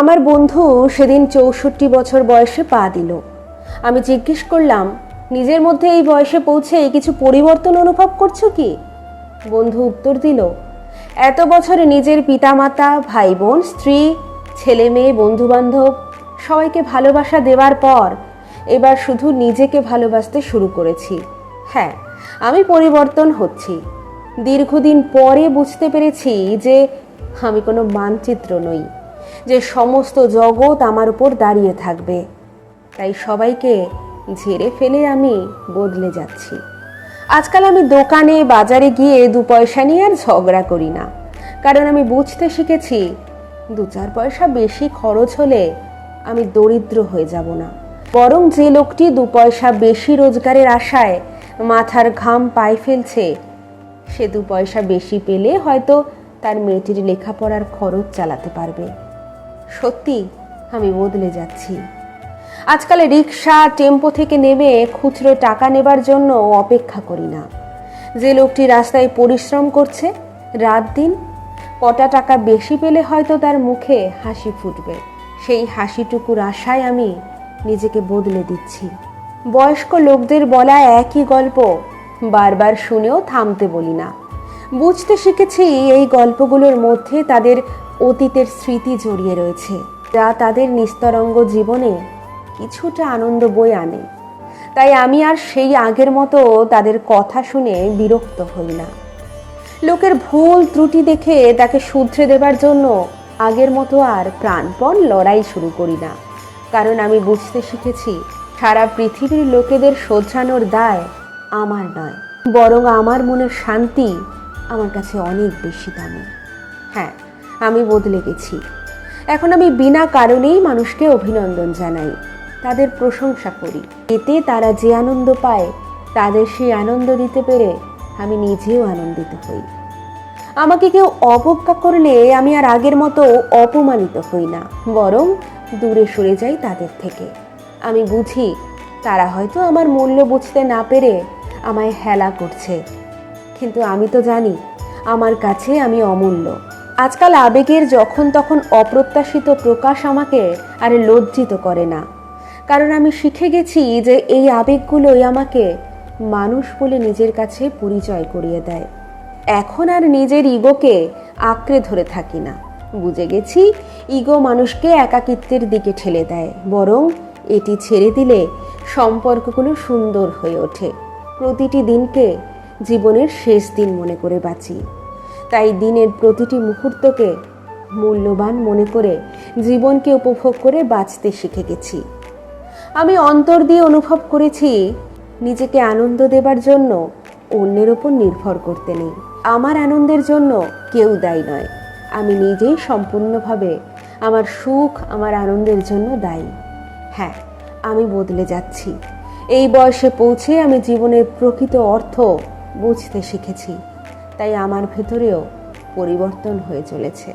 আমার বন্ধু সেদিন চৌষট্টি বছর বয়সে পা দিল। আমি জিজ্ঞেস করলাম, নিজের মধ্যে এই বয়সে পৌঁছে কিছু পরিবর্তন অনুভব করছ কি? বন্ধু উত্তর দিল, এত বছরে নিজের পিতামাতা ভাই বোন স্ত্রী, ছেলে মেয়ে, বন্ধুবান্ধব, সবাইকে ভালোবাসা দেওয়ার পর এবার শুধু নিজেকে ভালোবাসতে শুরু করেছি। হ্যাঁ আমি পরিবর্তন হচ্ছি। দীর্ঘদিন পরে বুঝতে পেরেছি যে আমি কোনো মানচিত্র নই। যে সমস্ত জগৎ আমার উপর দাঁড়িয়ে থাকবে। তাই সবাইকে ঝেড়ে ফেলে আমি বদলে যাচ্ছি। আজকাল আমি দোকানে, বাজারে গিয়ে দু পয়সা নিয়ে আর ঝগড়া করি না। কারণ আমি বুঝতে শিখেছি, দু চার পয়সা বেশি খরচ হলে আমি দরিদ্র হয়ে যাব না। বরং যে লোকটি দু পয়সা বেশি রোজগারের আশায় মাথার ঘাম পায়ে ফেলছে, সে দু পয়সা বেশি পেলে হয়তো তার মেয়েটির লেখাপড়ার খরচ চালাতে পারবে। সত্যি আমি বদলে যাচ্ছি। আজকাল রিক্সা টেম্পো থেকে নেমে খুচরো টাকা নেবার জন্য অপেক্ষা করি না। যে লোকটি রাস্তায় পরিশ্রম করছে, রাত দিন কটা টাকা বেশি পেলে হয়তো তার মুখে হাসি ফুটবে। সেই হাসিটুকুর আশায় আমি নিজেকে বদলে দিচ্ছি। বয়স্ক লোকদের বলা একই গল্প বারবার শুনেও থামতে বলি না। বুঝতে শিখেছি এই গল্পগুলোর মধ্যে তাদের অতীতের স্মৃতি জড়িয়ে রয়েছে, যা তাদের নিস্তরঙ্গ জীবনে কিছুটা আনন্দ বই আনে। তাই আমি আর সেই আগের মতো তাদের কথা শুনে বিরক্ত হই না। লোকের ভুল ত্রুটি দেখে তাকে শুধরে দেবার জন্য আগের মতো আর প্রাণপণ লড়াই শুরু করি না। কারণ আমি বুঝতে শিখেছি, সারা পৃথিবীর লোকেদের শোধরানোর দায় আমার নয়, বরং আমার মনের শান্তি আমার কাছে অনেক বেশি দামি। হ্যাঁ আমি বদলে গেছি। এখন আমি বিনা কারণেই মানুষকে অভিনন্দন জানাই, তাদের প্রশংসা করি। এতে তারা যে আনন্দ পায়, তাদের সেই আনন্দ দিতে পেরে আমি নিজেও আনন্দিত হই। আমাকে কেউ অবজ্ঞা করলে আমি আর আগের মতো অপমানিত হই না, বরং দূরে সরে যাই তাদের থেকে। আমি বুঝি তারা হয়তো আমার মূল্য বুঝতে না পেরে আমায় হেলা করছে, কিন্তু আমি তো জানি আমার কাছে আমি অমূল্য। আজকাল আবেগের যখন তখন অপ্রত্যাশিত প্রকাশ আমাকে আর লজ্জিত করে না। কারণ আমি শিখে গেছি যে এই আবেগগুলোই আমাকে মানুষ বলে নিজের কাছে পরিচয় করিয়ে দেয়। এখন আর নিজের ইগোকে আঁকড়ে ধরে থাকি না। বুঝে গেছি, ইগো মানুষকে একাকিত্বের দিকে ঠেলে দেয়, বরং এটি ছেড়ে দিলে সম্পর্কগুলো সুন্দর হয়ে ওঠে। প্রতিটি দিনকে জীবনের শেষ দিন মনে করে বাঁচি। তাই দিনের প্রতিটি মুহূর্তকে মূল্যবান মনে করে জীবনকে উপভোগ করে বাঁচতে শিখে গেছি। আমি অন্তর দিয়ে অনুভব করেছি, নিজেকে আনন্দ দেবার জন্য অন্যের ওপর নির্ভর করতে নেই। আমার আনন্দের জন্য কেউ দায়ী নয়। আমি নিজেই সম্পূর্ণভাবে আমার সুখ, আমার আনন্দের জন্য দায়ী। হ্যাঁ আমি বদলে যাচ্ছি। এই বয়সে পৌঁছে আমি জীবনের প্রকৃত অর্থ বুঝতে শিখেছি। তাই আমার ভেতরেও পরিবর্তন হয়ে চলেছে।